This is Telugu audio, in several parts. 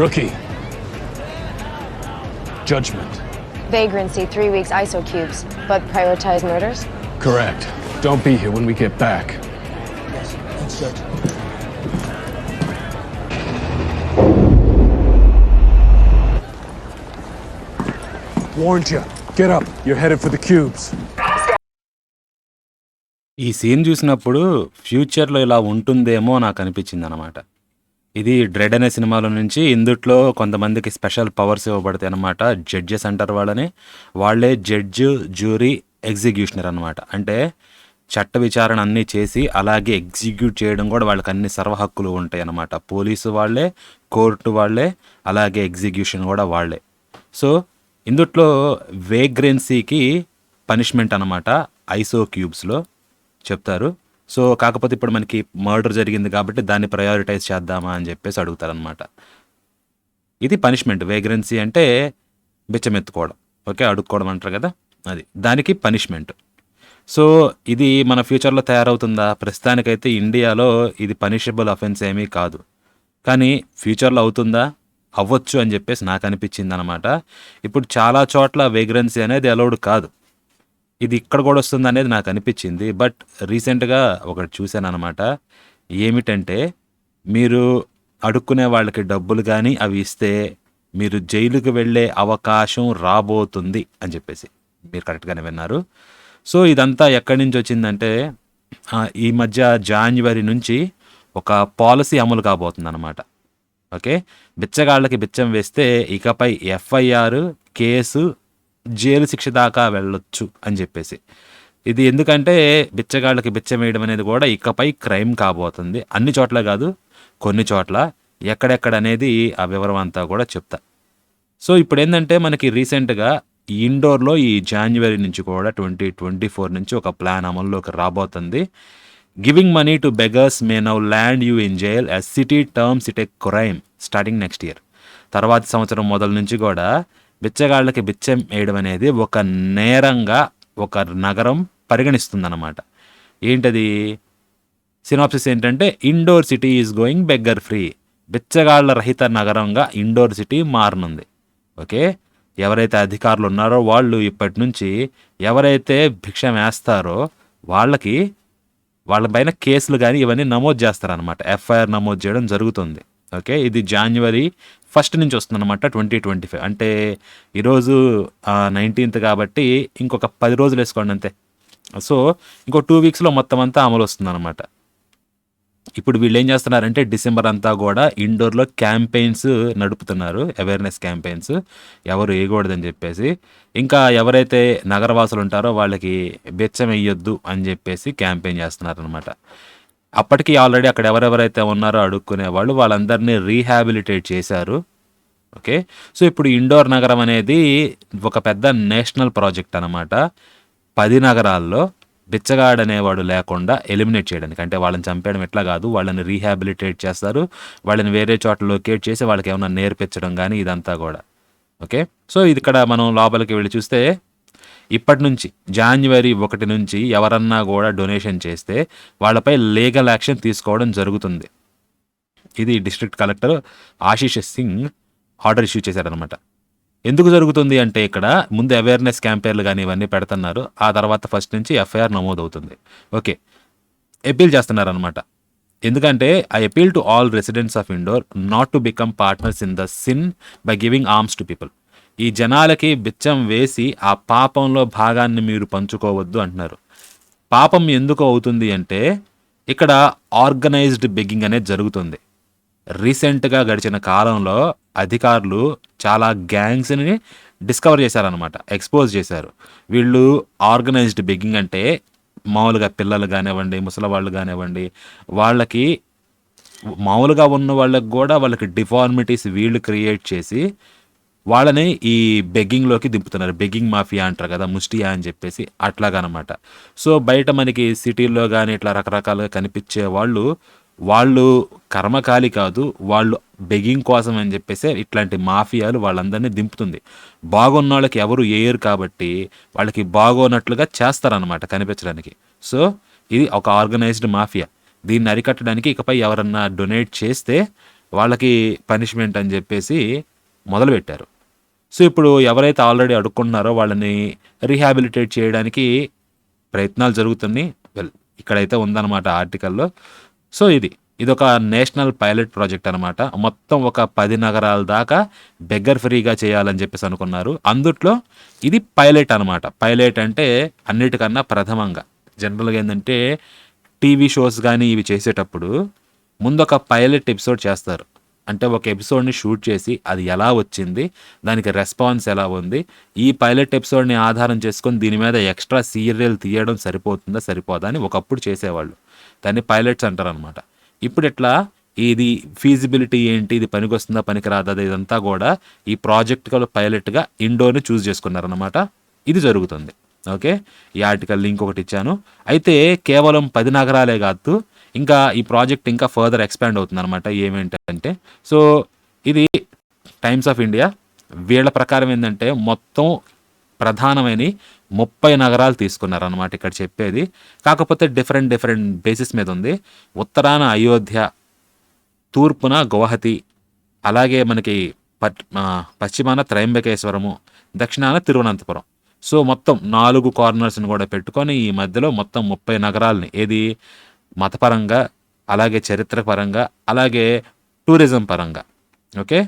Rookie. Judgment. Vagrancy, three weeks ISO cubes, but prioritize murders? Correct. Don't be here when we get back. Yes, thanks, Judge. Warned you. Get up. You're headed for the cubes. ఈ సీన్ చూసినప్పుడు ఫ్యూచర్లో ఇలా ఉంటుందేమో నాకు అనిపించింది అనమాట ఇది డ్రెడ్ అనే సినిమాలో నుంచి ఇందుట్లో కొంతమందికి స్పెషల్ పవర్స్ ఇవ్వబడతాయి అనమాట జడ్జెస్ అంటారు వాళ్ళని. వాళ్ళే జడ్జ్ జ్యూరీ ఎగ్జిక్యూషనర్ అనమాట అంటే చట్ట విచారణ అన్నీ చేసి అలాగే ఎగ్జిక్యూట్ చేయడం కూడా వాళ్ళకి అన్ని సర్వ హక్కులు ఉంటాయి అన్నమాట. పోలీసు వాళ్ళే కోర్టు వాళ్ళే అలాగే ఎగ్జిక్యూషన్ కూడా వాళ్ళే. సో ఇందుట్లో వేగ్రెన్సీకి పనిష్మెంట్ అనమాట ఐసో క్యూబ్స్లో చెప్తారు. సో కాకపోతే ఇప్పుడు మనకి మర్డర్ జరిగింది కాబట్టి దాన్ని ప్రయారిటైజ్ చేద్దామా అని చెప్పేసి అడుగుతారనమాట ఇది పనిష్మెంట్ వేగ్రెన్సీ అంటే బిచ్చమెత్తుకోవడం. ఓకే అడుక్కోవడం అంటారు కదా? అది. దానికి పనిష్మెంట్ సో ఇది మన ఫ్యూచర్లో తయారవుతుందా? ప్రస్తుతానికైతే ఇండియాలో ఇది పనిషబుల్ అఫెన్స్ ఏమీ కాదు. కానీ ఫ్యూచర్లో అవుతుందా? అవ్వచ్చు అని చెప్పేసి నాకు అనిపించింది అనమాట ఇప్పుడు చాలా చోట్ల వేగ్రెన్సీ అనేది అలౌడ్ కాదు. ఇది ఇక్కడ కూడా వస్తుంది అనేది నాకు అనిపించింది. బట్ రీసెంట్గా ఒకటి చూశాను అనమాట ఏమిటంటే మీరు అడుక్కునే వాళ్ళకి డబ్బులు కానీ అవి ఇస్తే మీరు జైలుకి వెళ్ళే అవకాశం రాబోతుంది అని చెప్పేసి మీరు కరెక్ట్గానే విన్నారు. సో ఇదంతా ఎక్కడి నుంచి వచ్చిందంటే ఈ మధ్య జాన్వరి నుంచి ఒక పాలసీ అమలు కాబోతుంది అనమాట ఓకే? బిచ్చగాళ్ళకి బిచ్చం వేస్తే ఇకపై ఎఫ్ఐఆర్ కేసు జైలు శిక్ష దాకా వెళ్ళొచ్చు అని చెప్పేసి. ఇది ఎందుకంటే బిచ్చగాళ్ళకి బిచ్చమేయడం అనేది కూడా ఇకపై క్రైమ్ కాబోతుంది. అన్ని చోట్ల కాదు కొన్ని చోట్ల ఎక్కడెక్కడ అనేది ఆ వివరం అంతా కూడా చెప్తా. సో ఇప్పుడు ఏంటంటే మనకి రీసెంట్గా ఇండోర్లో ఈ జాన్యువరి నుంచి కూడా ట్వంటీ ట్వంటీ ఫోర్ నుంచి ఒక ప్లాన్ అమల్లోకి రాబోతుంది. Giving money to beggars may now land you in jail as city terms it a crime starting next year. తర్వాత సంవత్సరం మొదల నుంచి కూడా బిచ్చగాళ్ళకి బిచ్చం వేయడం అనేది ఒక నేరంగా ఒక నగరం పరిగణిస్తుందన్నమాట. ఏంటది? సినాప్సిస్ ఏంటంటే Indore city is going beggar free. బిచ్చగాళ్ళ రహిత నగరంగా ఇండోర్ సిటీ మారనుంది. ఓకే? ఎవరైతే అధికారులు ఉన్నారో వాళ్ళు ఇప్పటి నుంచి ఎవరైతే భిక్ష వేస్తారో వాళ్ళకి వాళ్ళ పైన కేసులు కానీ ఇవన్నీ నమోదు చేస్తారనమాట ఎఫ్ఐఆర్ నమోదు చేయడం జరుగుతుంది. ఓకే? ఇది జనవరి ఫస్ట్ నుంచి వస్తుందన్నమాట ట్వంటీ ట్వంటీ ఫైవ్. అంటే ఈరోజు నైన్టీన్త్ కాబట్టి ఇంకొక పది రోజులు వేసుకోండి అంతే. సో ఇంకో టూ వీక్స్లో మొత్తం అంతా అమలు వస్తుందన్నమాట. ఇప్పుడు వీళ్ళు ఏం చేస్తున్నారంటే డిసెంబర్ అంతా కూడా ఇండోర్లో క్యాంపెయిన్స్ నడుపుతున్నారు అవేర్నెస్ క్యాంపెయిన్స్. ఎవరు వేయకూడదని చెప్పేసి. ఇంకా ఎవరైతే నగరవాసులు ఉంటారో వాళ్ళకి బెచ్చం వేయొద్దు అని చెప్పేసి క్యాంపెయిన్ చేస్తున్నారనమాట అప్పటికి ఆల్రెడీ అక్కడ ఎవరెవరైతే ఉన్నారో అడుక్కునే వాళ్ళు వాళ్ళందరినీ రీహాబిలిటేట్ చేశారు. ఓకే? సో ఇప్పుడు ఇండోర్ నగరం అనేది ఒక పెద్ద నేషనల్ ప్రాజెక్ట్ అనమాట పది నగరాల్లో బిచ్చగాడు అనేవాడు లేకుండా ఎలిమినేట్ చేయడానికి. అంటే వాళ్ళని చంపేయడం ఎట్లా కాదు వాళ్ళని రీహాబిలిటేట్ చేస్తారు వాళ్ళని వేరే చోట లొకేట్ చేసి వాళ్ళకి ఏమైనా నేర్పించడం కానీ ఇదంతా కూడా. ఓకే? సో ఇది ఇక్కడ మనం లోపలికి వెళ్ళి చూస్తే ఇప్పటి నుంచి జాన్వరి ఒకటి నుంచి ఎవరన్నా కూడా డొనేషన్ చేస్తే వాళ్ళపై లీగల్ యాక్షన్ తీసుకోవడం జరుగుతుంది. ఇది district collector Ashish Singh order issue చేశారనమాట ఎందుకు జరుగుతుంది అంటే ఇక్కడ ముందు అవేర్నెస్ క్యాంపెయిన్లు కానీ ఇవన్నీ పెడుతున్నారు. ఆ తర్వాత ఫస్ట్ నుంచి ఎఫ్ఐఆర్ నమోదవుతుంది. ఓకే. అపీల్ చేస్తున్నారనమాట ఎందుకంటే I appeal to all residents of Indore not to become partners in the sin by giving alms to people. ఈ జనాలకి బిచ్చం వేసి ఆ పాపంలో భాగాన్ని మీరు పంచుకోవద్దు అంటున్నారు. పాపం ఎందుకు అవుతుంది అంటే ఇక్కడ ఆర్గనైజ్డ్ బెగ్గింగ్ అనేది జరుగుతుంది. రీసెంట్గా గడిచిన కాలంలో అధికారులు చాలా గ్యాంగ్స్ని డిస్కవర్ చేశారనమాట ఎక్స్పోజ్ చేశారు. వీళ్ళు ఆర్గనైజ్డ్ బెగ్గింగ్ అంటే మామూలుగా పిల్లలు కానివ్వండి ముసలివాళ్ళు కానివ్వండి వాళ్ళకి మామూలుగా ఉన్న వాళ్ళకి కూడా వాళ్ళకి డిఫార్మిటీస్ వీళ్ళు క్రియేట్ చేసి వాళ్ళని ఈ బెగ్గింగ్లోకి దింపుతున్నారు. బెగ్గింగ్ మాఫియా అంటారు కదా ముష్టియా అని చెప్పేసి అట్లాగనమాట. సో బయట మనకి సిటీల్లో కానీ ఇట్లా రకరకాలుగా కనిపించే వాళ్ళు వాళ్ళు కర్మకాలి కాదు వాళ్ళు బెగ్గింగ్ కోసం అని చెప్పేసి ఇట్లాంటి మాఫియాలు వాళ్ళందరినీ దింపుతుంది. బాగున్న వాళ్ళకి ఎవరు వేయరు కాబట్టి వాళ్ళకి బాగోనట్లుగా చేస్తారనమాట కనిపించడానికి. సో ఇది ఒక ఆర్గనైజ్డ్ మాఫియా. దీన్ని అరికట్టడానికి ఇకపై ఎవరన్నా డొనేట్ చేస్తే వాళ్ళకి పనిష్మెంట్ అని చెప్పేసి మొదలుపెట్టారు. సో ఇప్పుడు ఎవరైతే ఆల్రెడీ అడుక్కున్నారో వాళ్ళని రీహాబిలిటేట్ చేయడానికి ప్రయత్నాలు జరుగుతున్నాయి. వెల్ ఇక్కడైతే ఉందన్నమాట ఆర్టికల్లో. సో ఇది ఇది ఒక నేషనల్ పైలట్ ప్రాజెక్ట్ అనమాట మొత్తం ఒక పది నగరాల దాకా బెగ్గర్ ఫ్రీగా చేయాలని చెప్పేసి అనుకున్నారు. అందుట్లో ఇది పైలట్ అనమాట పైలట్ అంటే అన్నిటికన్నా ప్రథమంగా. జనరల్గా ఏంటంటే టీవీ షోస్ కానీ ఇవి చేసేటప్పుడు ముందు ఒక పైలట్ ఎపిసోడ్ చేస్తారు. అంటే ఒక ఎపిసోడ్ని షూట్ చేసి అది ఎలా వచ్చింది దానికి రెస్పాన్స్ ఎలా ఉంది ఈ పైలట్ ఎపిసోడ్ని ఆధారం చేసుకొని దీని మీద ఎక్స్ట్రా సీరియల్ తీయడం సరిపోతుందా సరిపోదా అని ఒకప్పుడు చేసేవాళ్ళు. దాన్ని పైలట్స్ అంటారు అనమాట ఇప్పుడు ఇట్లా ఇది ఫీజిబిలిటీ ఏంటి? ఇది పనికొస్తుందా పనికిరాదా? ఇదంతా కూడా ఈ ప్రాజెక్ట్ పైలట్గా ఇండోర్ని చూస్ చేసుకున్నారనమాట ఇది జరుగుతుంది. ఓకే? ఈ ఆర్టికల్ లింక్ ఒకటి ఇచ్చాను. అయితే కేవలం పది నగరాలే కాదు ఇంకా ఈ ప్రాజెక్ట్ ఇంకా ఫర్దర్ ఎక్స్పాండ్ అవుతుంది అనమాట ఏమేంటంటే సో ఇది టైమ్స్ ఆఫ్ ఇండియా. వీళ్ళ ప్రకారం ఏంటంటే మొత్తం ప్రధానమైన ముప్పై నగరాలు తీసుకున్నారనమాట ఇక్కడ చెప్పేది. కాకపోతే డిఫరెంట్ డిఫరెంట్ బేసిస్ మీద ఉంది. ఉత్తరాన అయోధ్య తూర్పున గౌహతి అలాగే మనకి పశ్చిమాన త్రయంబకేశ్వరము దక్షిణాన తిరువనంతపురం. సో మొత్తం నాలుగు కార్నర్స్ని కూడా పెట్టుకొని ఈ మధ్యలో మొత్తం ముప్పై నగరాలని ఏది మతపరంగా అలాగే చరిత్ర పరంగా అలాగే టూరిజం పరంగా ఓకే?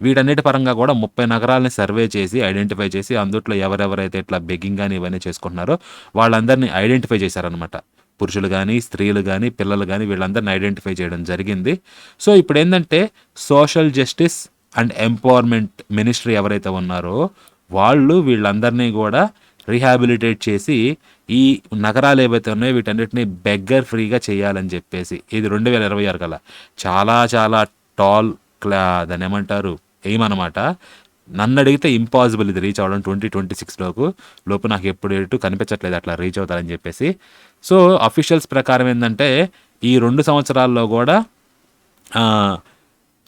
వీటన్నిటి పరంగా కూడా ముప్పై నగరాలని సర్వే చేసి ఐడెంటిఫై చేసి అందుట్లో ఎవరెవరైతే ఇట్లా బెగ్గింగ్ కానీ ఇవన్నీ చేసుకుంటున్నారో వాళ్ళందరినీ ఐడెంటిఫై చేశారనమాట పురుషులు కానీ స్త్రీలు కానీ పిల్లలు కానీ వీళ్ళందరిని ఐడెంటిఫై చేయడం జరిగింది. సో ఇప్పుడు ఏంటంటే social justice and empowerment ministry ఎవరైతే ఉన్నారో వాళ్ళు వీళ్ళందరినీ కూడా రీహాబిలిటేట్ చేసి ఈ నగరాలు ఏవైతే ఉన్నాయో వీటన్నిటిని బెగ్గర్ ఫ్రీగా చేయాలని చెప్పేసి. ఇది రెండు వేల ఇరవై ఆరు కల్లా. చాలా చాలా టాల్ క్లా దాన్ని ఏమంటారు? ఎయిమ్ అనమాట నన్ను అడిగితే ఇంపాసిబుల్ ఇది రీచ్ అవ్వడం ట్వంటీ ట్వంటీ సిక్స్లోకు లోపు నాకు ఎప్పుడు ఎటు కనిపించట్లేదు అట్లా రీచ్ అవుతారని చెప్పేసి. సో అఫీషియల్స్ ప్రకారం ఏంటంటే ఈ రెండు సంవత్సరాల్లో కూడా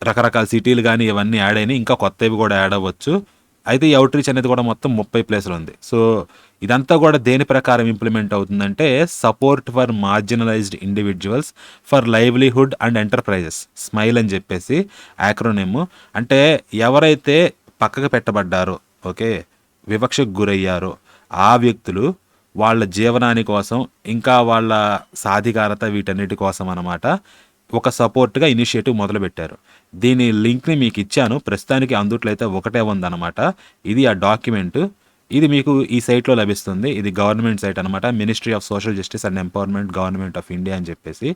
రకరకాల సిటీలు కానీ ఇవన్నీ యాడ్ అయినాయి. ఇంకా కొత్తవి కూడా యాడ్ అవ్వచ్చు. అయితే ఈ అవుట్ రీచ్ అనేది కూడా మొత్తం ముప్పై ప్లేస్లు ఉంది. సో ఇదంతా కూడా దేని ప్రకారం ఇంప్లిమెంట్ అవుతుందంటే support for marginalised individuals for livelihood and enterprises SMILE అని చెప్పేసి యాక్రోనేమ్ అంటే ఎవరైతే పక్కకు పెట్టబడ్డారో ఓకే వివక్షకు గురయ్యారో ఆ వ్యక్తులు వాళ్ళ జీవనాని కోసం ఇంకా వాళ్ళ సాధికారత వీటన్నిటి కోసం అనమాట ఒక సపోర్ట్గా ఇనిషియేటివ్ మొదలుపెట్టారు. దీని లింక్ని మీకు ఇచ్చాను. ప్రస్తుతానికి అందుట్లయితే ఒకటే ఉందన్నమాట. ఇది ఆ డాక్యుమెంట్. ఇది మీకు ఈ సైట్లో లభిస్తుంది. ఇది గవర్నమెంట్ సైట్ అనమాట ministry of social justice and empowerment government of India అని చెప్పేసి.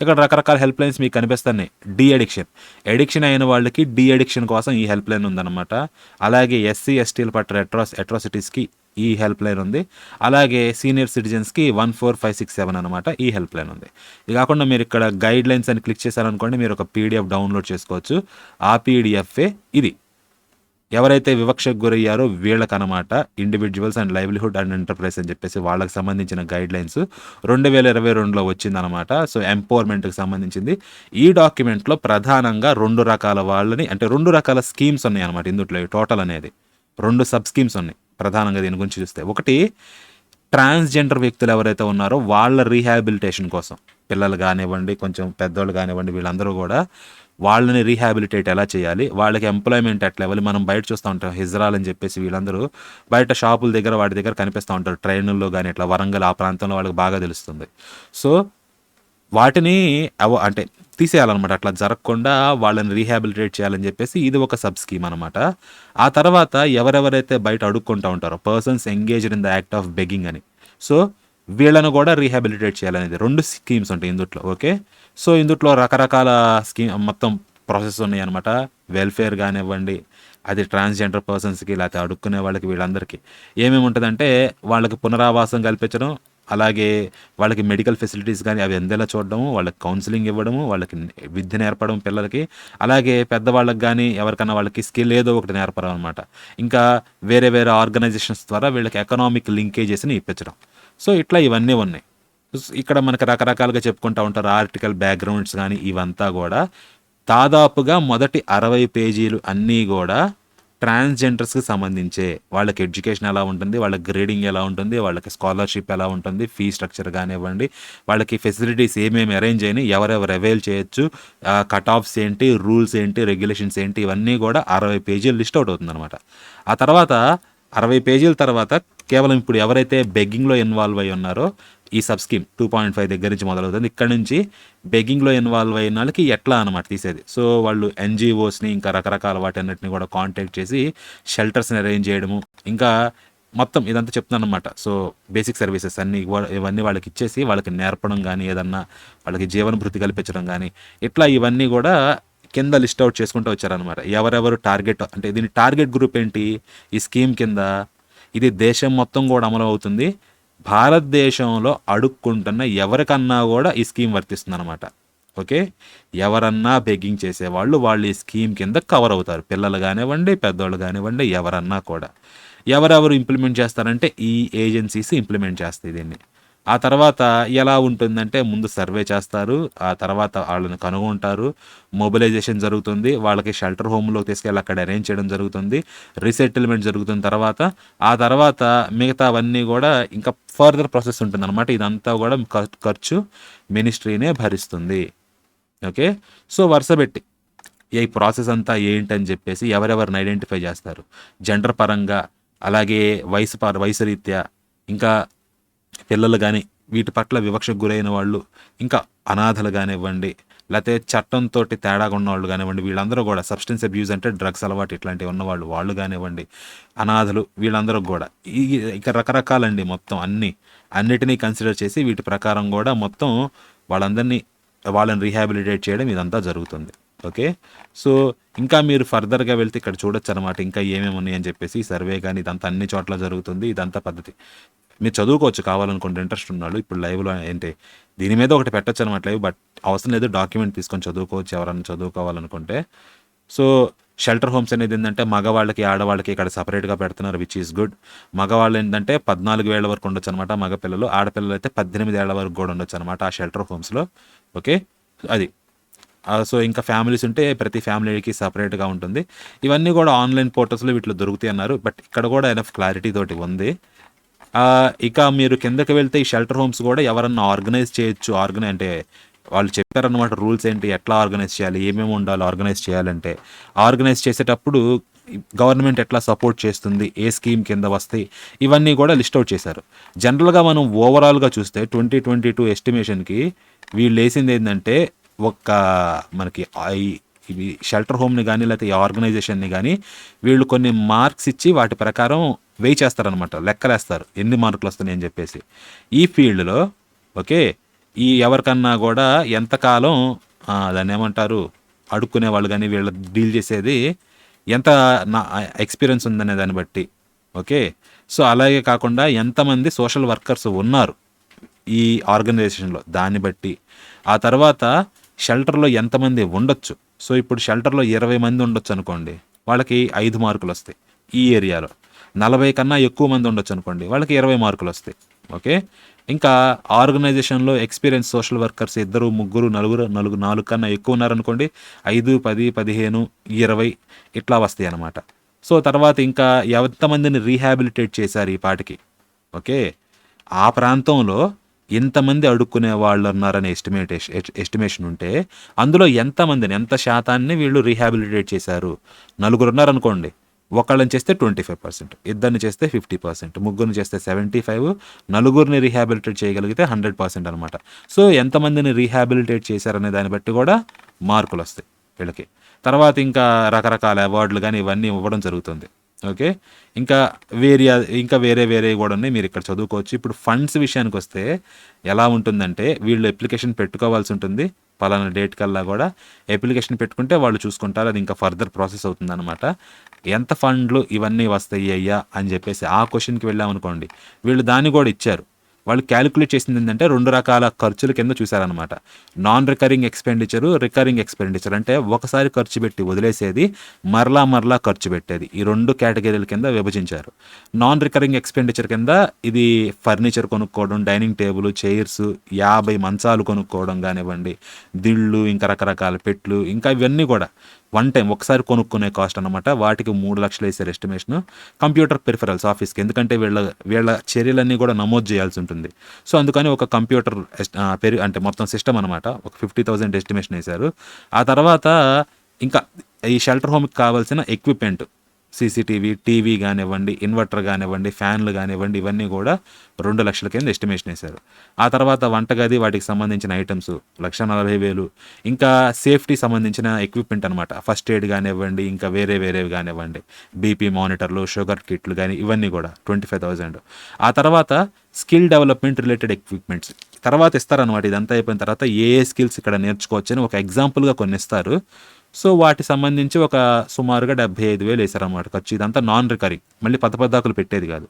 ఇక్కడ రకరకాల హెల్ప్ లైన్స్ మీకు కనిపిస్తున్నాయి. De addiction. ఎడిక్షన్ అయిన వాళ్ళకి డి అడిక్షన్ కోసం ఈ హెల్ప్ లైన్ ఉందన్నమాట. అలాగే ఎస్సీ ఎస్టీల పట్ల అట్రాస్ అట్రాసిటీస్కి ఈ హెల్ప్ లైన్ ఉంది. అలాగే senior సిటిజన్స్కి one four five six seven అనమాట ఈ హెల్ప్ లైన్ ఉంది. ఇది కాకుండా మీరు ఇక్కడ గైడ్ లైన్స్ అని క్లిక్ చేశారనుకోండి మీరు ఒక పీడిఎఫ్ డౌన్లోడ్ చేసుకోవచ్చు. ఆ పీడిఎఫ్ఏ ఇది. ఎవరైతే వివక్షకు గురయ్యారో వీళ్ళకనమాట individuals and livelihood and enterprise అని చెప్పేసి వాళ్ళకి సంబంధించిన గైడ్ లైన్స్ రెండు వేల ఇరవై రెండులో వచ్చిందనమాట సో ఎంపవర్మెంట్కి సంబంధించింది. ఈ డాక్యుమెంట్లో ప్రధానంగా రెండు రకాల వాళ్ళని అంటే రెండు రకాల స్కీమ్స్ ఉన్నాయి అనమాట ఇందుట్లో టోటల్ అనేది. రెండు సబ్ స్కీమ్స్ ఉన్నాయి. ప్రధానంగా దీని గురించి చూస్తే. ఒకటి ట్రాన్స్జెండర్ వ్యక్తులు ఎవరైతే ఉన్నారో వాళ్ళ రీహాబిలిటేషన్ కోసం. పిల్లలు కానివ్వండి కొంచెం పెద్దోళ్ళు కానివ్వండి వీళ్ళందరూ కూడా వాళ్ళని రీహాబిలిటేట్ ఎలా చేయాలి? వాళ్ళకి ఎంప్లాయ్మెంట్ ఎట్లా ఇవ్వాలి? మనం బయట చూస్తూ ఉంటాం హిజ్రాల్ అని చెప్పేసి వీళ్ళందరూ బయట షాపుల దగ్గర వాటి దగ్గర కనిపిస్తూ ఉంటారు. ట్రైన్లో కానీ ఇట్లా వరంగల్ ఆ ప్రాంతంలో వాళ్ళకి బాగా తెలుస్తుంది. సో వాటిని అవ అంటే తీసేయాలన్నమాట. అట్లా జరగకుండా వాళ్ళని రీహాబిలిటేట్ చేయాలని చెప్పేసి ఇది ఒక సబ్ స్కీమ్ అనమాట ఆ తర్వాత ఎవరెవరైతే బయట అడుక్కుంటూ ఉంటారో persons engaged in the act of begging అని. సో వీళ్ళను కూడా రీహాబిలిటేట్ చేయాలనేది రెండు స్కీమ్స్ ఉంటాయి ఇందుట్లో ఓకే? సో ఇందుట్లో రకరకాల స్కీమ్ మొత్తం ప్రాసెస్ ఉన్నాయి అనమాట వెల్ఫేర్ కానివ్వండి అది ట్రాన్స్జెండర్ పర్సన్స్కి లేకపోతే అడుక్కునే వాళ్ళకి వీళ్ళందరికీ. ఏమేమి ఉంటుందంటే వాళ్ళకి పునరావాసం కల్పించడం అలాగే వాళ్ళకి మెడికల్ ఫెసిలిటీస్ కానీ అవి అందేలా చూడడము వాళ్ళకి కౌన్సిలింగ్ ఇవ్వడము వాళ్ళకి విద్య నేర్పడం పిల్లలకి అలాగే పెద్దవాళ్ళకి కానీ ఎవరికైనా వాళ్ళకి స్కిల్ ఏదో ఒకటి నేర్పడం అనమాట ఇంకా వేరే వేరే ఆర్గనైజేషన్స్ ద్వారా వీళ్ళకి ఎకనామిక్ లింకేజెస్ని ఇప్పించడం. సో ఇట్లా ఇవన్నీ ఉన్నాయి. ఇక్కడ మనకి రకరకాలుగా చెప్పుకుంటూ ఉంటారు ఆర్టికల్ బ్యాక్గ్రౌండ్స్ కానీ ఇవంతా కూడా. దాదాపుగా మొదటి అరవై పేజీలు అన్నీ కూడా ట్రాన్స్జెండర్స్కి సంబంధించే వాళ్ళకి ఎడ్యుకేషన్ ఎలా ఉంటుంది వాళ్ళ గ్రేడింగ్ ఎలా ఉంటుంది వాళ్ళకి స్కాలర్షిప్ ఎలా ఉంటుంది ఫీ స్ట్రక్చర్ కానివ్వండి వాళ్ళకి ఫెసిలిటీస్ ఏమేమి అరేంజ్ అయినాయి ఎవరెవరు అవైల్ చేయొచ్చు కట్ ఆఫ్స్ ఏంటి రూల్స్ ఏంటి రెగ్యులేషన్స్ ఏంటి ఇవన్నీ కూడా అరవై పేజీలు లిస్ట్ అవుట్ అవుతుంది అనమాట ఆ తర్వాత అరవై పేజీల తర్వాత కేవలం ఇప్పుడు ఎవరైతే బెగ్గింగ్లో ఇన్వాల్వ్ అయి ఉన్నారో ఈ sub scheme two point five దగ్గర నుంచి మొదలవుతుంది. ఇక్కడ నుంచి బెగ్గింగ్లో ఇన్వాల్వ్ అయిన వాళ్ళకి ఎట్లా అనమాట తీసేది. సో వాళ్ళు ఎన్జిఓస్ని ఇంకా రకరకాల వాటన్నిటిని కూడా కాంటాక్ట్ చేసి షెల్టర్స్ని అరేంజ్ చేయడము ఇంకా మొత్తం ఇదంతా చెప్తున్నాను అనమాట సో బేసిక్ సర్వీసెస్ అన్ని ఇవన్నీ వాళ్ళకి ఇచ్చేసి వాళ్ళకి నేర్పడం కానీ ఏదన్నా వాళ్ళకి జీవన భృతి కల్పించడం కానీ ఇట్లా ఇవన్నీ కూడా కింద లిస్ట్ అవుట్ చేసుకుంటూ వచ్చారనమాట ఎవరెవరు టార్గెట్ అంటే దీని టార్గెట్ గ్రూప్ ఏంటి? ఈ స్కీమ్ కింద ఇది దేశం మొత్తం కూడా అమలు అవుతుంది. భారతదేశంలో అడుక్కుంటున్న ఎవరికన్నా కూడా ఈ స్కీమ్ వర్తిస్తుంది అనమాట ఓకే? ఎవరన్నా బెగ్గింగ్ చేసేవాళ్ళు వాళ్ళు ఈ స్కీమ్ కింద కవర్ అవుతారు. పిల్లలు కానివ్వండి పెద్దోళ్ళు కానివ్వండి ఎవరన్నా కూడా. ఎవరెవరు ఇంప్లిమెంట్ చేస్తారంటే ఈ ఏజెన్సీస్ ఇంప్లిమెంట్ చేస్తాయి దీన్ని. ఆ తర్వాత ఎలా ఉంటుందంటే ముందు సర్వే చేస్తారు ఆ తర్వాత వాళ్ళని కనుగొంటారు. మొబిలైజేషన్ జరుగుతుంది వాళ్ళకి షెల్టర్ హోమ్లో తీసుకెళ్ళి అక్కడ అరేంజ్ చేయడం జరుగుతుంది రీసెటిల్మెంట్ జరుగుతున్న తర్వాత. ఆ తర్వాత మిగతావన్నీ కూడా ఇంకా ఫర్దర్ ప్రాసెస్ ఉంటుంది అనమాట ఇదంతా కూడా ఖర్చు మినిస్ట్రీనే భరిస్తుంది. ఓకే? సో వరుస పెట్టి. ఈ ప్రాసెస్ అంతా ఏంటని చెప్పేసి ఎవరెవరిని ఐడెంటిఫై చేస్తారు? జెండర్ పరంగా అలాగే వయసు పర వయసు రీత్యా ఇంకా పిల్లలు కానీ వీటి పట్ల వివక్షకు గురైన వాళ్ళు ఇంకా అనాథలు కానివ్వండి లేకపోతే చట్టంతో తేడాగా ఉన్న వాళ్ళు కానివ్వండి వీళ్ళందరూ కూడా సబ్స్టెన్స్ అబ్యూజ్ అంటే డ్రగ్స్ అలవాటు ఇట్లాంటివి ఉన్నవాళ్ళు వాళ్ళు కానివ్వండి అనాథలు వీళ్ళందరూ కూడా. ఈ ఇక రకరకాలండి మొత్తం అన్ని. అన్నిటినీ కన్సిడర్ చేసి వీటి ప్రకారం కూడా మొత్తం వాళ్ళందరినీ వాళ్ళని రీహాబిలిటేట్ చేయడం ఇదంతా జరుగుతుంది. ఓకే? సో ఇంకా మీరు ఫర్దర్గా వెళ్తే ఇక్కడ చూడొచ్చు అనమాట ఇంకా ఏమేమి ఉన్నాయి అని చెప్పేసి సర్వే కానీ ఇదంతా అన్ని చోట్ల జరుగుతుంది ఇదంతా పద్ధతి. మీరు చదువుకోవచ్చు కావాలనుకుంటే ఇంట్రెస్ట్ ఉన్నాడు ఇప్పుడు లైవ్లో ఏంటి దీని మీద ఒకటి పెట్టచ్చు అనమాట లైవ్ బట్ అవసరం లేదు డాక్యుమెంట్ తీసుకొని చదువుకోవచ్చు ఎవరైనా చదువుకోవాలనుకుంటే. సో షెల్టర్ హోమ్స్ అనేది ఏంటంటే మగవాళ్ళకి ఆడవాళ్ళకి ఇక్కడ సపరేట్గా పెడుతున్నారు విచ్ ఈస్ గుడ్ మగవాళ్ళు ఏంటంటే పద్నాలుగు వేల వరకు ఉండొచ్చు అనమాట మగపిల్లలు ఆడపిల్లలు అయితే పద్దెనిమిది ఏళ్ళ వరకు కూడా ఉండొచ్చు అనమాట ఆ షెల్టర్ హోమ్స్లో ఓకే అది. సో ఇంకా ఫ్యామిలీస్ ఉంటే ప్రతి ఫ్యామిలీకి సపరేట్గా ఉంటుంది. ఇవన్నీ కూడా ఆన్లైన్ పోర్టల్స్లో వీటిలో దొరుకుతాయి అన్నారు బట్ ఇక్కడ కూడా ఎనఫ్ క్లారిటీ తోటి ఉంది. ఇక మీరు కిందకి వెళ్తే ఈ షెల్టర్ హోమ్స్ కూడా ఎవరన్నా ఆర్గనైజ్ చేయొచ్చు. ఆర్గనై అంటే వాళ్ళు చెప్పారన్నమాట రూల్స్ ఏంటి ఎట్లా ఆర్గనైజ్ చేయాలి ఏమేమి ఉండాలి ఆర్గనైజ్ చేయాలంటే. ఆర్గనైజ్ చేసేటప్పుడు గవర్నమెంట్ ఎట్లా సపోర్ట్ చేస్తుంది ఏ స్కీమ్ కింద వస్తాయి ఇవన్నీ కూడా లిస్ట్ అవుట్ చేశారు. జనరల్గా మనం ఓవరాల్గా చూస్తే ట్వంటీ ట్వంటీ టూ ఎస్టిమేషన్కి వీళ్ళు వేసింది ఏంటంటే ఒక మనకి ఐ- ఇవి షెల్టర్ హోమ్ని కానీ లేకపోతే ఈ ఆర్గనైజేషన్ని కానీ వీళ్ళు కొన్ని మార్క్స్ ఇచ్చి వాటి ప్రకారం వెయి చేస్తారనమాట లెక్కలేస్తారు. ఎన్ని మార్కులు వస్తున్నాయి అని చెప్పేసి. ఈ ఫీల్డ్లో ఓకే ఈ ఎవరికన్నా కూడా ఎంతకాలం దాన్ని ఏమంటారు అడుక్కునే వాళ్ళు కానీ వీళ్ళు డీల్ చేసేది ఎంత నా ఎక్స్పీరియన్స్ ఉందనే దాన్ని బట్టి ఓకే. సో అలాగే కాకుండా ఎంతమంది సోషల్ వర్కర్స్ ఉన్నారు ఈ ఆర్గనైజేషన్లో దాన్ని బట్టి. ఆ తర్వాత షెల్టర్లో ఎంతమంది ఉండొచ్చు? సో ఇప్పుడు షెల్టర్లో ఇరవై మంది ఉండొచ్చు అనుకోండి వాళ్ళకి ఐదు మార్కులు వస్తాయి ఈ ఏరియాలో. నలభై కన్నా ఎక్కువ మంది ఉండొచ్చు అనుకోండి వాళ్ళకి ఇరవై మార్కులు వస్తాయి. ఓకే? ఇంకా ఆర్గనైజేషన్లో ఎక్స్పీరియన్స్ సోషల్ వర్కర్స్ ఇద్దరు ముగ్గురు నలుగురు నలుగు నాలుగు కన్నా ఎక్కువ ఉన్నారనుకోండి ఐదు పది పదిహేను ఇరవై ఇట్లా వస్తాయి అన్నమాట. సో తర్వాత ఇంకా ఎంతమందిని రీహాబిలిటేట్ చేశారు ఈ పాటికి? ఓకే? ఆ ప్రాంతంలో ఎంతమంది అడుక్కునే వాళ్ళు ఉన్నారనే ఎస్టిమేటేషన్ ఎస్టిమేషన్ ఉంటే అందులో ఎంతమందిని ఎంత శాతాన్ని వీళ్ళు రీహాబిలిటేట్ చేశారు? నలుగురు ఉన్నారనుకోండి ఒకళ్ళని చేస్తే ట్వంటీ ఫైవ్ పర్సెంట్ ఇద్దరిని చేస్తే ఫిఫ్టీ పర్సెంట్ ముగ్గురిని చేస్తే సెవెంటీ ఫైవ్ నలుగురిని రీహాబిలిటేట్ చేయగలిగితే హండ్రెడ్ పర్సెంట్ అనమాట. సో ఎంతమందిని రీహాబిలిటేట్ చేశారనే దాన్ని బట్టి కూడా మార్కులు వస్తాయి వీళ్ళకి. తర్వాత ఇంకా రకరకాల అవార్డులు కానీ ఇవన్నీ ఇవ్వడం జరుగుతుంది. ఓకే? ఇంకా వేరే ఇంకా వేరే వేరే కూడా ఉన్నాయి. మీరు ఇక్కడ చదువుకోవచ్చు. ఇప్పుడు ఫండ్స్ విషయానికి వస్తే ఎలా ఉంటుందంటే వీళ్ళు అప్లికేషన్ పెట్టుకోవాల్సి ఉంటుంది. పలానా డేట్ కల్లా కూడా అప్లికేషన్ పెట్టుకుంటే వాళ్ళు చూసుకుంటారు. అది ఇంకా ఫర్దర్ ప్రాసెస్ అవుతుంది అనమాట ఎంత ఫండ్లు ఇవన్నీ వస్తాయి అయ్యా అని చెప్పేసి ఆ క్వశ్చన్కి వెళ్ళామనుకోండి వీళ్ళు దాన్ని కూడా ఇచ్చారు. వాళ్ళు క్యాలిక్యులేట్ చేసింది ఏంటంటే రెండు రకాల ఖర్చుల కింద చూసారనమాట non recurring expenditure recurring expenditure అంటే ఒకసారి ఖర్చు పెట్టి వదిలేసేది మరలా మరలా ఖర్చు పెట్టేది. ఈ రెండు కేటగిరీల కింద విభజించారు. నాన్ రికరింగ్ ఎక్స్పెండిచర్ కింద ఇది ఫర్నిచర్ కొనుక్కోవడం డైనింగ్ టేబుల్ చైర్స్ యాభై మంచాలు కొనుక్కోవడం కానివ్వండి దిళ్ళు ఇంకా రకరకాల పెట్లు ఇంకా ఇవన్నీ కూడా. వన్ టైం ఒకసారి కొనుక్కునే కాస్ట్ అనమాట వాటికి మూడు లక్షలు వేసారు ఎస్టిమేషన్ కంప్యూటర్ పెరిఫరల్స్ ఆఫీస్కి ఎందుకంటే వీళ్ళ వీళ్ళ చర్యలన్నీ కూడా నమోదు చేయాల్సి ఉంటుంది. సో అందుకని ఒక కంప్యూటర్ ఎస్- పెరి అంటే మొత్తం సిస్టమ్ అనమాట ఒక ఫిఫ్టీ థౌసండ్ ఎస్టిమేషన్ వేశారు. ఆ తర్వాత ఇంకా ఈ షెల్టర్ హోమ్కి కావాల్సిన ఎక్విప్మెంట్ సీసీటీవీ టీవీ కానివ్వండి ఇన్వర్టర్ కానివ్వండి ఫ్యాన్లు కానివ్వండి ఇవన్నీ కూడా రెండు లక్షల కింద ఎస్టిమేషన్ వేశారు. ఆ తర్వాత వంటగది వాటికి సంబంధించిన ఐటమ్స్ లక్ష నలభై వేలు ఇంకా సేఫ్టీ సంబంధించిన ఎక్విప్మెంట్ అనమాట ఫస్ట్ ఎయిడ్ కానివ్వండి ఇంకా వేరే వేరేవి కానివ్వండి. బీపీ మానిటర్లు షుగర్ కిట్లు కానీ ఇవన్నీ కూడా ట్వంటీ ఫైవ్ థౌజండ్. ఆ తర్వాత స్కిల్ డెవలప్మెంట్ రిలేటెడ్ ఎక్విప్మెంట్స్. తర్వాత ఇస్తారనమాట ఇదంతా అయిపోయిన తర్వాత ఏ ఏ స్కిల్స్ ఇక్కడ నేర్చుకోవచ్చు అని ఒక ఎగ్జాంపుల్గా కొన్ని ఇస్తారు సో వాటి సంబంధించి ఒక సుమారుగా డెబ్బై ఐదు వేలు వేసారన్నమాట ఖర్చు. ఇదంతా నాన్ రికరింగ్ మళ్ళీ పద పద్దాకులు పెట్టేది కాదు.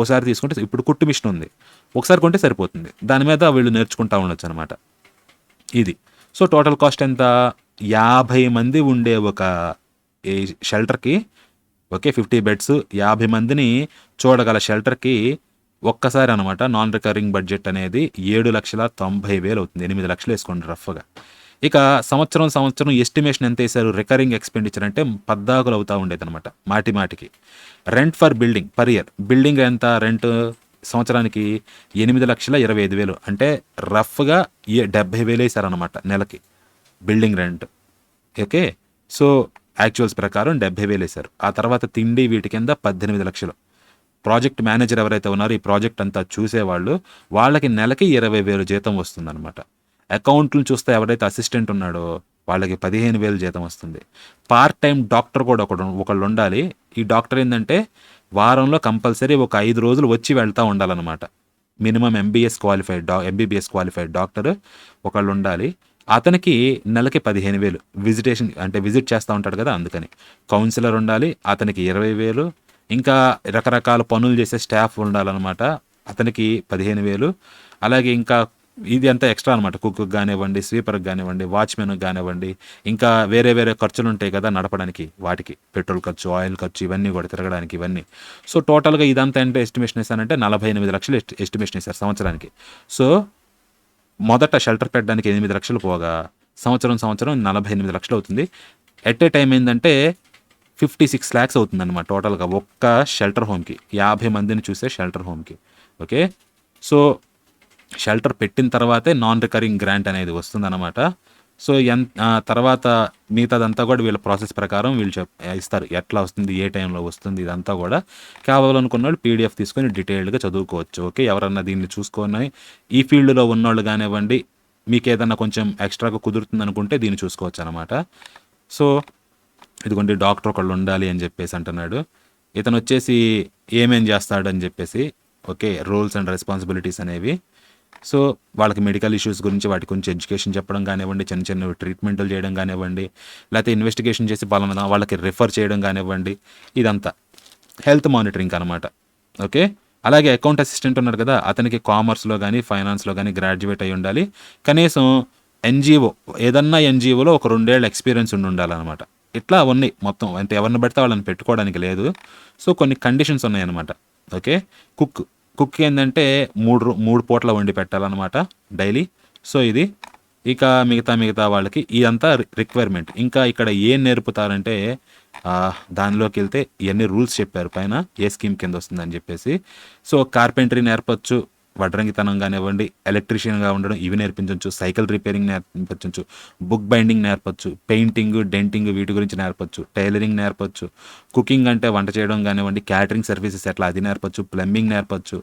ఓసారి తీసుకుంటే ఇప్పుడు కుట్టు మిషన్ ఉంది. ఒకసారి కొంటే సరిపోతుంది. దాని మీద వీళ్ళు నేర్చుకుంటా ఉండొచ్చు అనమాట ఇది. సో టోటల్ కాస్ట్ ఎంత? యాభై మంది ఉండే ఒక ఈ షెల్టర్కి ఓకే ఫిఫ్టీ బెడ్స్. యాభై మందిని చూడగల షెల్టర్కి ఒక్కసారి అనమాట నాన్ రికరింగ్ బడ్జెట్ అనేది ఏడు లక్షల తొంభై వేలు అవుతుంది. ఎనిమిది లక్షలు వేసుకోండి రఫ్గా. ఇక సంవత్సరం సంవత్సరం ఎస్టిమేషన్ ఎంత వేశారు? రికరింగ్ ఎక్స్పెండిచర్ అంటే పద్దాకులు అవుతూ ఉండేదన్నమాట మాటి మాటికి. Rent for building per year building ఎంత? రెంట్ సంవత్సరానికి ఎనిమిది లక్షల ఇరవై ఐదు వేలు. అంటే రఫ్గా ఏ డెబ్బై వేలు వేసారనమాట నెలకి. Building rent okay? So actuals ప్రకారం డెబ్బై వేలు వేశారు. ఆ తర్వాత తిండి వీటి కింద పద్దెనిమిది లక్షలు. ప్రాజెక్ట్ మేనేజర్ ఎవరైతే ఉన్నారో ఈ ప్రాజెక్ట్ అంతా చూసేవాళ్ళు వాళ్ళకి నెలకి ఇరవై వేలు జీతం వస్తుందన్నమాట. అకౌంట్లు చూస్తే ఎవరైతే అసిస్టెంట్ ఉన్నాడో వాళ్ళకి పదిహేను వేలు జీతం వస్తుంది. పార్ట్ టైం డాక్టర్ కూడా ఒకడు ఒకళ్ళు ఉండాలి ఈ డాక్టర్ ఏంటంటే వారంలో కంపల్సరీ ఒక ఐదు రోజులు వచ్చి వెళ్తూ ఉండాలన్నమాట. మినిమం ఎంబీఎస్ క్వాలిఫైడ్ డా ఎంబీబీఎస్ క్వాలిఫైడ్ డాక్టర్ ఒకళ్ళు ఉండాలి అతనికి నెలకి పదిహేను వేలు విజిటేషన్ అంటే విజిట్ చేస్తూ ఉంటాడు కదా అందుకని. కౌన్సిలర్ ఉండాలి అతనికి ఇరవై వేలు. ఇంకా రకరకాల పనులు చేసే స్టాఫ్ ఉండాలన్నమాట. అతనికి పదిహేను వేలు. అలాగే ఇంకా ఇది అంతా ఎక్స్ట్రా అనమాట కుక్కి కానివ్వండి స్వీపర్కి కానివ్వండి వాచ్మెన్కి కానివ్వండి ఇంకా వేరే వేరే ఖర్చులు ఉంటాయి కదా నడపడానికి వాటికి. పెట్రోల్ ఖర్చు ఆయిల్ ఖర్చు ఇవన్నీ కూడా తిరగడానికి ఇవన్నీ. సో టోటల్గా ఇదంతా అంటే ఎస్టిమేషన్ వేశానంటే నలభై ఎనిమిది లక్షలు ఎస్ట్- ఎస్టిమేషన్ వేశారు సంవత్సరానికి. సో మొదట షెల్టర్ పెట్టడానికి ఎనిమిది లక్షలు పోగా సంవత్సరం సంవత్సరం నలభై ఎనిమిది లక్షలు అవుతుంది. ఎట్ ఏ టైం ఏంటంటే ఫిఫ్టీ సిక్స్ ల్యాక్స్ అవుతుందన్నమాట టోటల్గా ఒక్క షెల్టర్ హోమ్కి. యాభై మందిని చూసే షెల్టర్ హోమ్కి. ఓకే? సో షెల్టర్ పెట్టిన తర్వాతే నాన్ రికరింగ్ గ్రాంట్ అనేది వస్తుందన్నమాట. సో ఎంత తర్వాత మిగతాదంతా కూడా వీళ్ళ ప్రాసెస్ ప్రకారం వీళ్ళు చెప్ ఇస్తారు. ఎట్లా వస్తుంది ఏ టైంలో వస్తుంది ఇదంతా కూడా. కావాలనుకున్న వాళ్ళు పీడిఎఫ్ తీసుకొని డీటెయిల్డ్గా చదువుకోవచ్చు. ఓకే? ఎవరన్నా దీన్ని చూసుకొని ఈ ఫీల్డ్లో ఉన్నోళ్ళు కానివ్వండి మీకు ఏదన్నా కొంచెం ఎక్స్ట్రాగా కుదురుతుంది అనుకుంటే దీన్ని చూసుకోవచ్చు అనమాట సో ఇదిగోండి డాక్టర్ ఒకళ్ళు ఉండాలి అని చెప్పేసి అంటున్నాడు. ఇతను వచ్చేసి ఏమేం చేస్తాడని చెప్పేసి ఓకే? రోల్స్ అండ్ రెస్పాన్సిబిలిటీస్ అనేవి. సో వాళ్ళకి మెడికల్ ఇష్యూస్ గురించి వాటి గురించి ఎడ్యుకేషన్ చెప్పడం కానివ్వండి చిన్న చిన్న ట్రీట్మెంట్లు చేయడం కానివ్వండి లేకపోతే ఇన్వెస్టిగేషన్ చేసి పలానా వాళ్ళకి రిఫర్ చేయడం కానివ్వండి ఇదంతా. హెల్త్ మానిటరింగ్ అనమాట ఓకే? అలాగే అకౌంట్ అసిస్టెంట్ ఉన్నాడు కదా అతనికి కామర్స్లో కానీ ఫైనాన్స్లో కానీ గ్రాడ్యుయేట్ అయి ఉండాలి. కనీసం ఎన్జిఓ ఏదన్నా ఎన్జిఓలో ఒక రెండేళ్ళ ఎక్స్పీరియన్స్ ఉండి ఉండాలన్నమాట. ఇట్లా ఉన్నాయి మొత్తం అంటే ఎవరిని పెడితే వాళ్ళని పెట్టుకోవడానికి లేదు. సో కొన్ని కండిషన్స్ ఉన్నాయన్నమాట. ఓకే? కుక్. కుక్ ఏంటంటే మూడు మూడు పూట్ల వండి పెట్టాలన్నమాట డైలీ. సో ఇది ఇక మిగతా మిగతా వాళ్ళకి ఇదంతా రిక్వైర్మెంట్. ఇంకా ఇక్కడ ఏం నేర్పుతారంటే దానిలోకి వెళ్తే ఇవన్నీ రూల్స్ చెప్పారు. పైన ఏ స్కీమ్ కింద వస్తుందని చెప్పేసి. సో కార్పెంటరీ నేర్పచ్చు వడ్రంగితనం కానివ్వండి ఎలక్ట్రీషియన్గా ఉండడం ఇవి నేర్పించవచ్చు సైకిల్ రిపేరింగ్ నేర్పించవచ్చు బుక్ బైండింగ్ నేర్పచ్చు పెయింటింగ్ డెంటింగ్ వీటి గురించి నేర్పచ్చు టైలరింగ్ నేర్పచ్చు కుకింగ్ అంటే వంట చేయడం కానివ్వండి క్యాటరింగ్ సర్వీసెస్ ఎట్లా అది నేర్పచ్చు ప్లంబింగ్ నేర్పచ్చు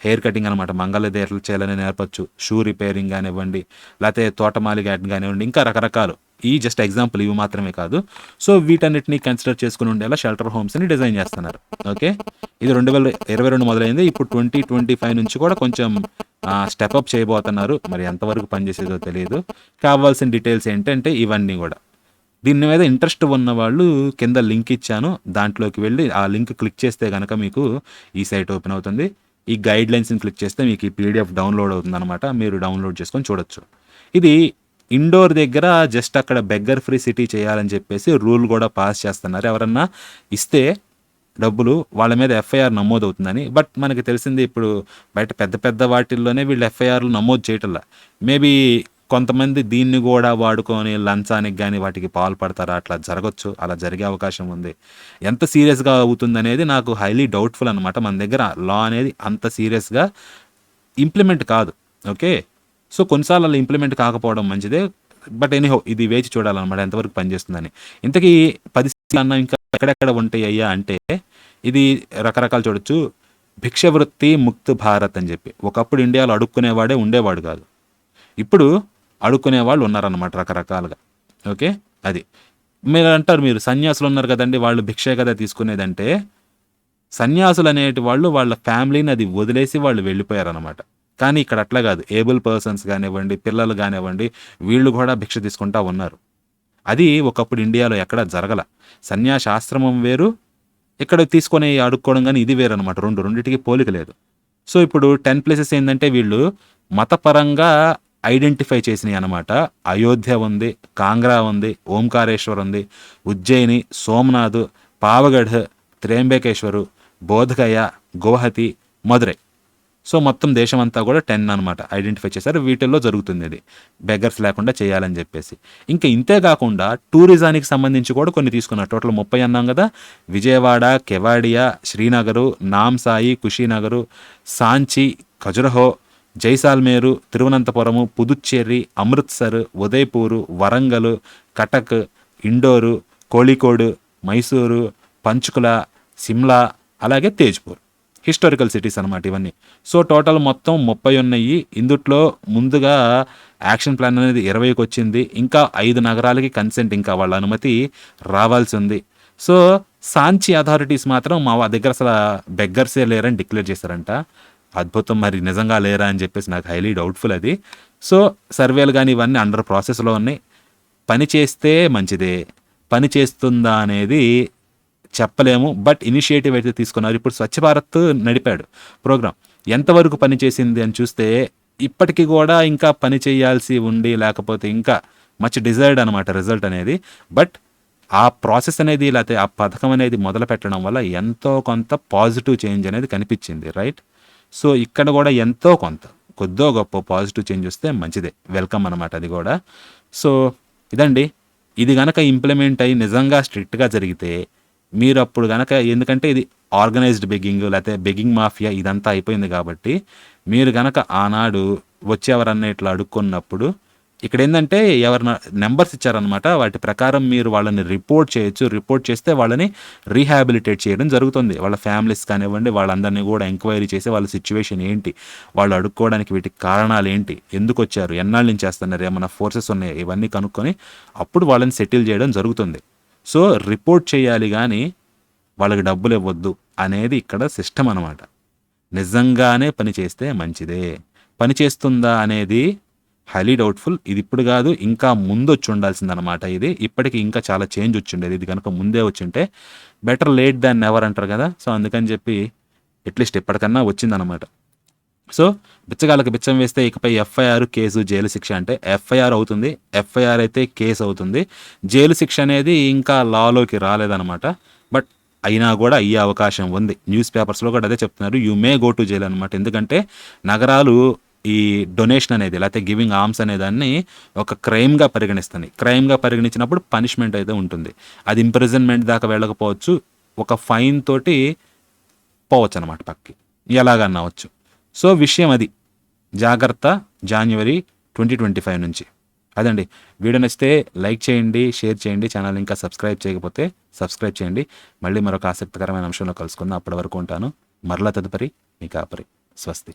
హెయిర్ కటింగ్ అనమాట మంగళది ఎట్లా చేయాలని నేర్పచ్చు షూ రిపేరింగ్ కానివ్వండి లేకపోతే తోటమాలి గార్డెన్ కానివ్వండి ఇంకా రకరకాలు. ఈ జస్ట్ ఎగ్జాంపుల్ ఇవి మాత్రమే కాదు. సో వీటన్నిటిని కన్సిడర్ చేసుకుని ఉండేలా షెల్టర్ హోమ్స్ని డిజైన్ చేస్తున్నారు. ఓకే ఇది రెండు వేల ఇరవై రెండు మొదలైంది. ఇప్పుడు ట్వంటీ ట్వంటీ ఫైవ్ నుంచి కూడా కొంచెం స్టెప్ అప్ చేయబోతున్నారు. మరి ఎంతవరకు పనిచేసేదో తెలియదు. కావాల్సిన డీటెయిల్స్ ఏంటంటే ఇవన్నీ కూడా. దీని మీద ఇంట్రెస్ట్ ఉన్న వాళ్ళు కింద లింక్ ఇచ్చాను. దాంట్లోకి వెళ్ళి ఆ లింక్ క్లిక్ చేస్తే కనుక మీకు ఈ సైట్ ఓపెన్ అవుతుంది. ఈ గైడ్ లైన్స్ని క్లిక్ చేస్తే మీకు ఈ పీడిఎఫ్ డౌన్లోడ్ అవుతుందన్నమాట. మీరు డౌన్లోడ్ చేసుకొని చూడొచ్చు. ఇది ఇండోర్ దగ్గర జస్ట్ అక్కడ బెగ్గర్ ఫ్రీ సిటీ చేయాలని చెప్పేసి రూల్ కూడా పాస్ చేస్తున్నారు. ఎవరన్నా ఇస్తే డబ్బులు వాళ్ళ మీద ఎఫ్ఐఆర్ నమోదు అవుతుందని బట్ మనకి తెలిసింది ఇప్పుడు బయట పెద్ద పెద్ద వాటిల్లోనే వీళ్ళు ఎఫ్ఐఆర్లు నమోదు చేయటంలా. మేబీ కొంతమంది దీన్ని కూడా వాడుకొని లంచానికి కానీ వాటికి పాల్పడతారా అట్లా జరగచ్చు. అలా జరిగే అవకాశం ఉంది. ఎంత సీరియస్గా అవుతుంది అనేది నాకు హైలీ డౌట్ఫుల్ అనమాట మన దగ్గర లా అనేది అంత సీరియస్గా ఇంప్లిమెంట్ కాదు. ఓకే? సో కొన్నిసార్లు అలా ఇంప్లిమెంట్ కాకపోవడం మంచిదే. బట్ ఎనీహో ఇది వేచి చూడాలన్నమాట ఎంతవరకు పనిచేస్తుందని. ఇంతకీ పది అన్న ఇంకా ఎక్కడెక్కడ ఉంటాయి అయ్యా అంటే ఇది రకరకాలు చూడొచ్చు. భిక్షవృత్తి ముక్త్ భారత్ అని చెప్పి. ఒకప్పుడు ఇండియాలో అడుక్కునేవాడే ఉండేవాడు కాదు. ఇప్పుడు అడుక్కునే వాళ్ళు ఉన్నారన్నమాట రకరకాలుగా. ఓకే? అది. మీరు అంటారు మీరు సన్యాసులు ఉన్నారు కదండి వాళ్ళు భిక్షే కదా తీసుకునేదంటే సన్యాసులు అనేటి వాళ్ళు వాళ్ళ ఫ్యామిలీని అది వదిలేసి వాళ్ళు వెళ్ళిపోయారనమాట కానీ ఇక్కడ అట్లా కాదు. ఏబుల్ పర్సన్స్ కానివ్వండి పిల్లలు కానివ్వండి వీళ్ళు కూడా భిక్ష తీసుకుంటా ఉన్నారు. అది ఒకప్పుడు ఇండియాలో ఎక్కడ జరగల. సన్యాసాశ్రమం వేరు ఇక్కడ తీసుకొని అడుక్కోవడం కానీ ఇది వేరు అనమాట రెండు రెండింటికి పోలిక లేదు. సో ఇప్పుడు టెన్ ప్లేసెస్ ఏంటంటే వీళ్ళు మతపరంగా ఐడెంటిఫై చేసినాయి అనమాట అయోధ్య ఉంది కాంగ్రా ఉంది ఓంకారేశ్వర్ ఉంది ఉజ్జయిని సోమనాథ్ పావగఢ్ త్రేంబకేశ్వరు బోధగయ గువహతి మదురై సో మొత్తం దేశం అంతా కూడా టెన్ అనమాట ఐడెంటిఫై చేశారు. వీటిల్లో జరుగుతుంది అది బెగ్గర్స్ లేకుండా చేయాలని చెప్పేసి. ఇంకా ఇంతే కాకుండా టూరిజానికి సంబంధించి కూడా కొన్ని తీసుకున్నారు. టోటల్ ముప్పై అన్నాం కదా. విజయవాడ కెవాడియా శ్రీనగరు నాంసాయి కుషీనగరు సాంచి ఖజురహో జైసాల్మేరు తిరువనంతపురము పుదుచ్చేరి అమృత్సర్ ఉదయపూరు వరంగల్ కటక్ ఇండోరు కోళికోడు మైసూరు పంచుకుల సిమ్లా అలాగే తేజ్పూర్. హిస్టారికల్ సిటీస్ అనమాట ఇవన్నీ. సో టోటల్ మొత్తం ముప్పై ఉన్నాయి. ఇందుట్లో ముందుగా యాక్షన్ ప్లాన్ అనేది ఇరవైకి వచ్చింది. ఇంకా ఐదు నగరాలకి కన్సెంట్ ఇంకా వాళ్ళ అనుమతి రావాల్సి ఉంది. సో సాంచి అథారిటీస్ మాత్రం మా దగ్గర అసలు బెగ్గర్సే లేరని డిక్లేర్ చేశారంట. అద్భుతం మరి నిజంగా లేరా అని చెప్పేసి నాకు హైలీ డౌట్ఫుల్ అది. సో సర్వేలు కానీ ఇవన్నీ అండర్ ప్రాసెస్లో ఉన్నాయి. పని చేస్తే మంచిదే. పని చేస్తుందా అనేది చెప్పలేము బట్ ఇనిషియేటివ్ అయితే తీసుకున్నారు. ఇప్పుడు స్వచ్ఛ భారత్ నడిపాడు ప్రోగ్రామ్ ఎంతవరకు పనిచేసింది అని చూస్తే ఇప్పటికీ కూడా ఇంకా పని చేయాల్సి ఉండి లేకపోతే ఇంకా మచ్ డిజైర్డ్ అనమాట రిజల్ట్ అనేది. బట్ ఆ ప్రాసెస్ అనేది లేకపోతే ఆ పథకం అనేది మొదలు పెట్టడం వల్ల ఎంతో కొంత పాజిటివ్ చేంజ్ అనేది కనిపించింది రైట్ సో ఇక్కడ కూడా ఎంతో కొంత కొద్దో గొప్ప పాజిటివ్ చేంజ్ వస్తే మంచిదే. వెల్కమ్ అనమాట అది కూడా. సో ఇదండి. ఇది కనుక ఇంప్లిమెంట్ అయ్యి నిజంగా స్ట్రిక్ట్గా జరిగితే మీరు అప్పుడు కనుక ఎందుకంటే ఇది ఆర్గనైజ్డ్ బెగ్గింగ్ లేకపోతే బెగ్గింగ్ మాఫియా ఇదంతా అయిపోయింది కాబట్టి మీరు కనుక ఆనాడు వచ్చేవరన్నా ఇట్లా అడుక్కున్నప్పుడు ఇక్కడ ఏంటంటే ఎవరి నెంబర్స్ ఇచ్చారనమాట వాటి ప్రకారం మీరు వాళ్ళని రిపోర్ట్ చేయొచ్చు. రిపోర్ట్ చేస్తే వాళ్ళని రీహాబిలిటేట్ చేయడం జరుగుతుంది. వాళ్ళ ఫ్యామిలీస్ కానివ్వండి వాళ్ళందరినీ కూడా ఎంక్వైరీ చేసి వాళ్ళ సిచ్యువేషన్ ఏంటి వాళ్ళు అడుక్కోవడానికి వీటికి కారణాలు ఏంటి ఎందుకు వచ్చారు ఎన్నాళ్ళ నుంచి చేస్తున్నారు ఏమైనా ఫోర్సెస్ ఉన్నాయి ఇవన్నీ కనుక్కొని అప్పుడు వాళ్ళని సెటిల్ చేయడం జరుగుతుంది. సో రిపోర్ట్ చేయాలి కానీ వాళ్ళకి డబ్బులు ఇవ్వద్దు అనేది ఇక్కడ సిస్టమ్ అనమాట నిజంగానే పని చేస్తే మంచిదే. పని చేస్తుందా అనేది హైలీ డౌట్ఫుల్ ఇది ఇప్పుడు కాదు ఇంకా ముందు వచ్చి ఉండాల్సిందనమాట ఇది. ఇప్పటికి ఇంకా చాలా చేంజ్ వచ్చిండేది ఇది కనుక ముందే వచ్చింటే బెటర్ లేట్ దాన్ ఎవర్ అంటారు కదా. సో అందుకని చెప్పి అట్లీస్ట్ ఎప్పటికన్నా వచ్చిందనమాట సో బిచ్చగాళ్ళకి బిచ్చం వేస్తే ఇకపై ఎఫ్ఐఆర్ కేసు జైలు శిక్ష అంటే ఎఫ్ఐఆర్ అవుతుంది. ఎఫ్ఐఆర్ అయితే కేసు అవుతుంది. జైలు శిక్ష అనేది ఇంకా లాలోకి రాలేదన్నమాట. బట్ అయినా కూడా అయ్యే అవకాశం ఉంది. న్యూస్ పేపర్స్లో కూడా అదే చెప్తున్నారు. You may go to jail అనమాట ఎందుకంటే నగరాలు ఈ డొనేషన్ అనేది లేకపోతే గివింగ్ ఆర్మ్స్ అనే దాన్ని ఒక క్రైమ్గా పరిగణిస్తుంది. క్రైమ్గా పరిగణించినప్పుడు పనిష్మెంట్ అయితే ఉంటుంది. అది ఇంప్రిజన్మెంట్ దాకా వెళ్ళకపోవచ్చు. ఒక ఫైన్ తోటి పోవచ్చు అనమాట పక్కకి ఎలాగన్నా అవచ్చు సో విషయం అది. జాగ్రత్త జాన్వరి ట్వంటీ ట్వంటీ ఫైవ్ నుంచి. అదండి. వీడియో నచ్చితే లైక్ చేయండి షేర్ చేయండి ఛానల్ ఇంకా సబ్స్క్రైబ్ చేయకపోతే సబ్స్క్రైబ్ చేయండి. మళ్ళీ మరొక ఆసక్తికరమైన అంశంలో కలుసుకుందాం. అప్పటి వరకు ఉంటాను. మరలా తదుపరి మీ కాపరి. స్వస్తి.